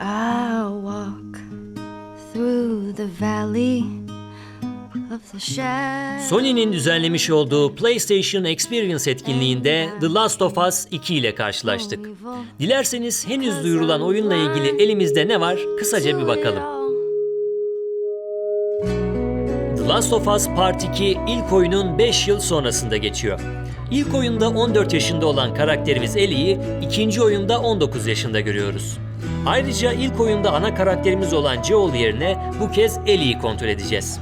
I'll walk through the valley of the shadow. Sony'nin düzenlemiş olduğu PlayStation Experience etkinliğinde The Last of Us 2 ile karşılaştık. Dilerseniz henüz duyurulan oyunla ilgili elimizde ne var kısaca bir bakalım. Last of Us Part 2 ilk oyunun 5 yıl sonrasında geçiyor. İlk oyunda 14 yaşında olan karakterimiz Ellie'yi ikinci oyunda 19 yaşında görüyoruz. Ayrıca ilk oyunda ana karakterimiz olan Joel yerine bu kez Ellie'yi kontrol edeceğiz.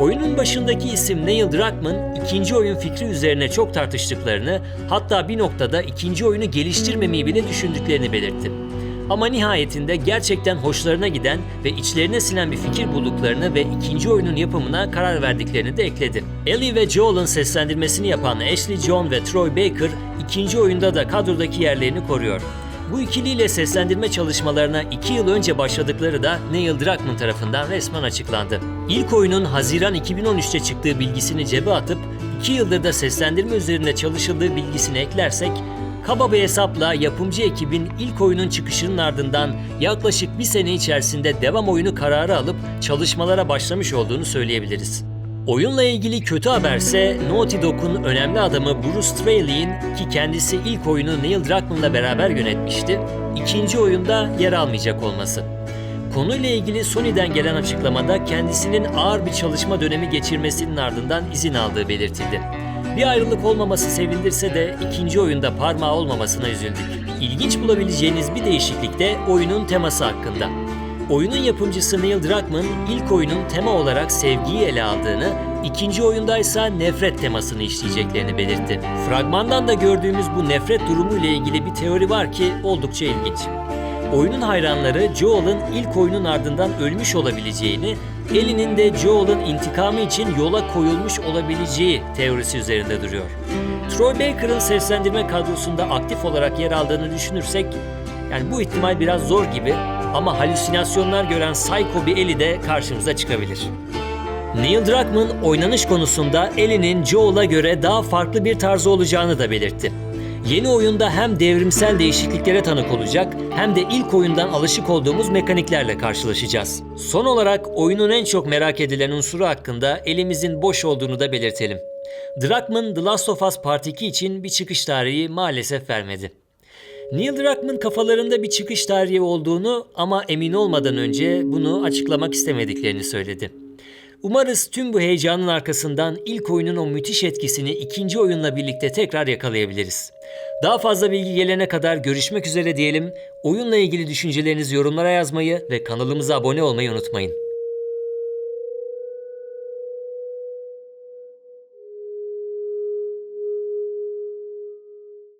Oyunun başındaki isim Neil Druckmann ikinci oyun fikri üzerine çok tartıştıklarını hatta bir noktada ikinci oyunu geliştirmemeyi bile düşündüklerini belirtti. Ama nihayetinde gerçekten hoşlarına giden ve içlerine sinen bir fikir bulduklarını ve ikinci oyunun yapımına karar verdiklerini de ekledi. Ellie ve Joel'ın seslendirmesini yapan Ashley John ve Troy Baker ikinci oyunda da kadrodaki yerlerini koruyor. Bu ikiliyle seslendirme çalışmalarına 2 yıl önce başladıkları da Neil Druckmann tarafından resmen açıklandı. İlk oyunun Haziran 2013'te çıktığı bilgisini cebe atıp 2 yıldır da seslendirme üzerinde çalışıldığı bilgisini eklersek Kaba bir hesapla yapımcı ekibin ilk oyunun çıkışının ardından yaklaşık bir sene içerisinde devam oyunu kararı alıp çalışmalara başlamış olduğunu söyleyebiliriz. Oyunla ilgili kötü haberse Naughty Dog'un önemli adamı Bruce Straley'in ki kendisi ilk oyunu Neil Druckmann'la beraber yönetmişti, ikinci oyunda yer almayacak olması. Konuyla ilgili Sony'den gelen açıklamada kendisinin ağır bir çalışma dönemi geçirmesinin ardından izin aldığı belirtildi. Bir ayrılık olmaması sevindirse de ikinci oyunda parmağı olmamasına üzüldük. İlginç bulabileceğiniz bir değişiklik de oyunun teması hakkında. Oyunun yapımcısı Neil Druckmann ilk oyunun tema olarak sevgiyi ele aldığını, ikinci oyundaysa nefret temasını işleyeceklerini belirtti. Fragmandan da gördüğümüz bu nefret durumu ile ilgili bir teori var ki oldukça ilginç. Oyunun hayranları Joel'ın ilk oyunun ardından ölmüş olabileceğini, Ellie'nin de Joel'ın intikamı için yola koyulmuş olabileceği teorisi üzerinde duruyor. Troy Baker'ın seslendirme kadrosunda aktif olarak yer aldığını düşünürsek, yani bu ihtimal biraz zor gibi ama halüsinasyonlar gören psycho bir Ellie de karşımıza çıkabilir. Neil Druckmann oynanış konusunda Ellie'nin Joel'a göre daha farklı bir tarzı olacağını da belirtti. Yeni oyunda hem devrimsel değişikliklere tanık olacak hem de ilk oyundan alışık olduğumuz mekaniklerle karşılaşacağız. Son olarak oyunun en çok merak edilen unsuru hakkında elimizin boş olduğunu da belirtelim. Druckmann The Last of Us Part 2 için bir çıkış tarihi maalesef vermedi. Neil Druckmann kafalarında bir çıkış tarihi olduğunu ama emin olmadan önce bunu açıklamak istemediklerini söyledi. Umarız tüm bu heyecanın arkasından ilk oyunun o müthiş etkisini ikinci oyunla birlikte tekrar yakalayabiliriz. Daha fazla bilgi gelene kadar görüşmek üzere diyelim. Oyunla ilgili düşüncelerinizi yorumlara yazmayı ve kanalımıza abone olmayı unutmayın.